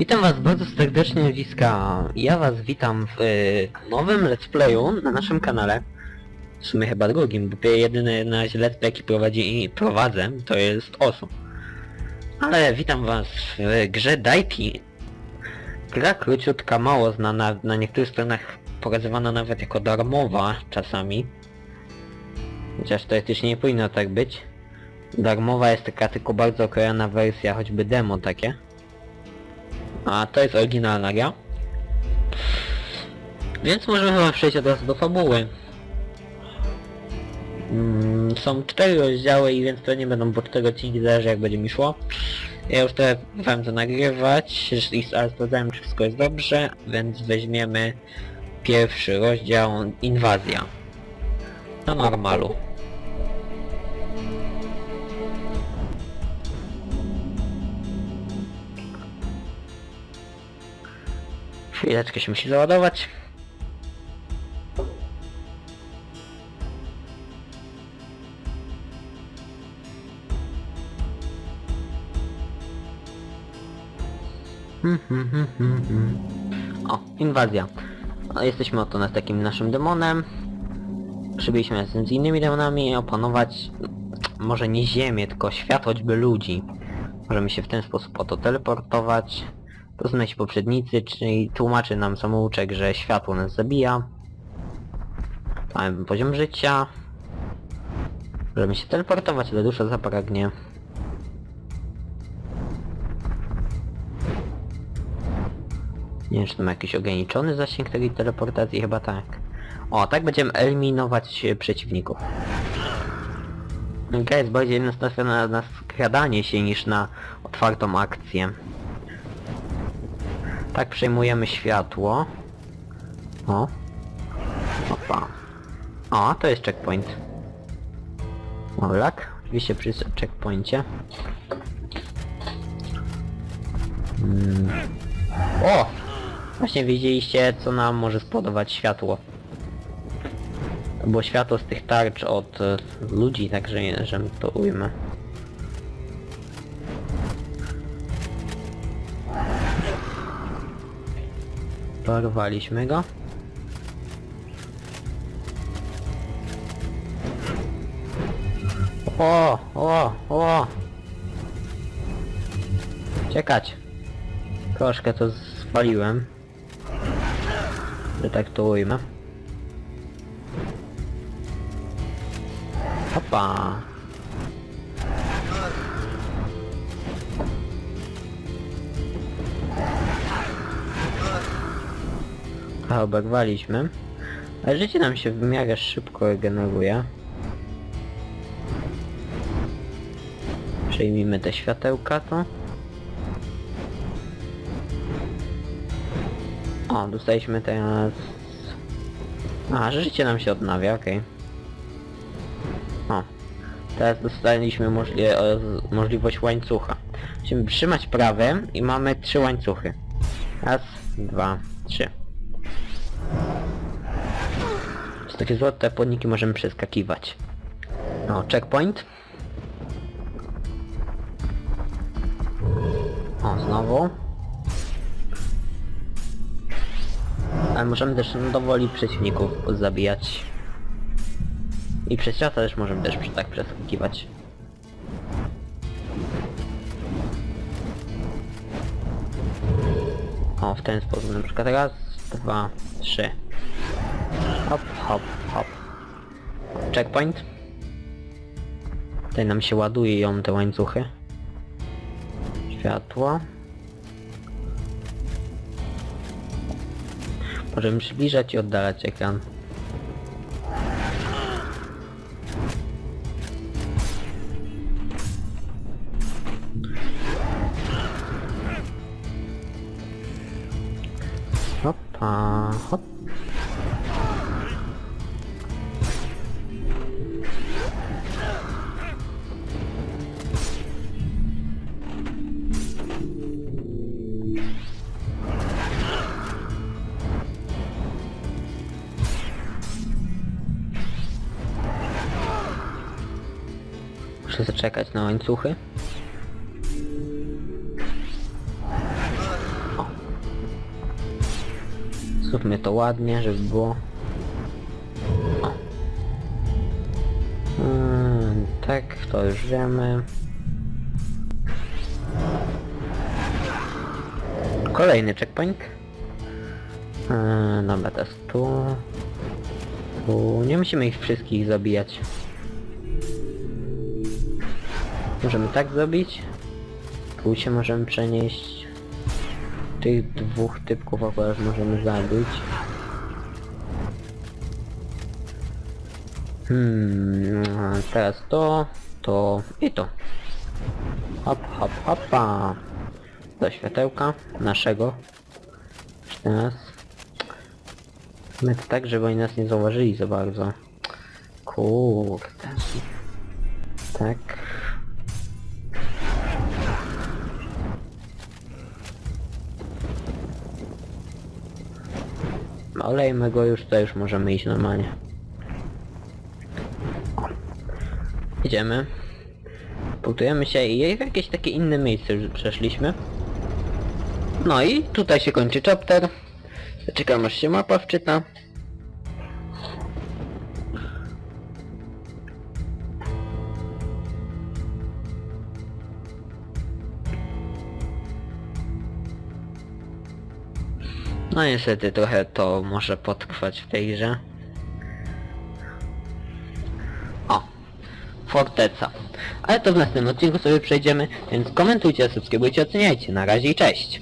Witam was bardzo serdecznie Wiska. Ja was witam w y, nowym let's playu na naszym kanale. W sumie chyba drugim, bo jedyny na razie let's play jaki prowadzi i prowadzę to jest Osu. Ale witam was w grze Daiti. Gra króciutka, mało znana, na niektórych stronach pokazywana nawet jako darmowa czasami. Chociaż teoretycznie nie powinno tak być. Darmowa jest taka tylko bardzo okrojona wersja, choćby demo takie. A to jest oryginalna gra. Więc możemy chyba przejść od razu do fabuły. Mm, są cztery rozdziały i więc to nie będą po cztery odcinki, zależy jak będzie mi szło. Ja już teraz próbowałem to nagrywać ale sprawdzałem czy wszystko jest dobrze, więc weźmiemy pierwszy rozdział Inwazja. Na normalu. Chwileczkę się musi załadować. Hmm, hmm. O, inwazja. Jesteśmy oto nad takim naszym demonem. Przybyliśmy razem z innymi demonami opanować może nie ziemię, tylko świat choćby ludzi. Możemy się w ten sposób oto teleportować. To są nasi poprzednicy, czyli tłumaczy nam samouczek, że światło nas zabija. Mamy poziom życia. Możemy się teleportować, ale dusza zapragnie. Nie wiem, czy to ma jakiś ograniczony zasięg tej teleportacji, chyba tak. O, tak będziemy eliminować przeciwników. Gra jest bardziej nastawiona na skradanie się niż na otwartą akcję. Tak przejmujemy światło. O. Opa. O, to jest checkpoint. Olak. Oczywiście przy checkpoincie. Mm. O! Właśnie wiedzieliście, co nam może spodobać światło. Było światło z tych tarcz od e, ludzi, także że to ujmę. Porwaliśmy go. O, o, o! Czekać. Troszkę to spaliłem. Że tak! Trochę oberwaliśmy. Ale życie nam się w miarę szybko regeneruje. Przejmijmy te światełka to. O, dostaliśmy teraz... A, że życie nam się odnawia, okej. O. Teraz dostaliśmy możli możliwość łańcucha. Musimy trzymać prawym i mamy trzy łańcuchy. Raz, dwa, trzy. Takie złote płodniki możemy przeskakiwać. O, checkpoint. O, znowu. Ale możemy też dowoli przeciwników zabijać. I przez świata też możemy też tak przeskakiwać. O, w ten sposób na przykład raz, dwa, trzy. Hop, hop, hop. Checkpoint. Tutaj nam się ładuje ją te łańcuchy. Światło. Możemy przybliżać i oddalać ekran. Muszę zaczekać na łańcuchy. Zróbmy to ładnie, żeby było... O. Mm, tak, to już wiemy. Kolejny checkpoint. Eee, dobra, teraz tu. Tu. Nie musimy ich wszystkich zabijać. Możemy tak zrobić. Się możemy przenieść. Tych dwóch typków akurat możemy zabić. Hmm, teraz to, to i to. Hop, hop, hopa. Do światełka naszego. Teraz. My to tak, żeby oni nas nie zauważyli za bardzo. Kurde. Tak. Olejmy go już, to już możemy iść normalnie. Idziemy. Punktujemy się i w jakieś takie inne miejsce już przeszliśmy. No i tutaj się kończy chapter. Czekam aż się mapa wczyta. No niestety trochę to może potrwać w tej grze. O! Forteca. Ale to w następnym odcinku sobie przejdziemy, więc komentujcie, subskrybujcie, oceniajcie. Na razie i cześć!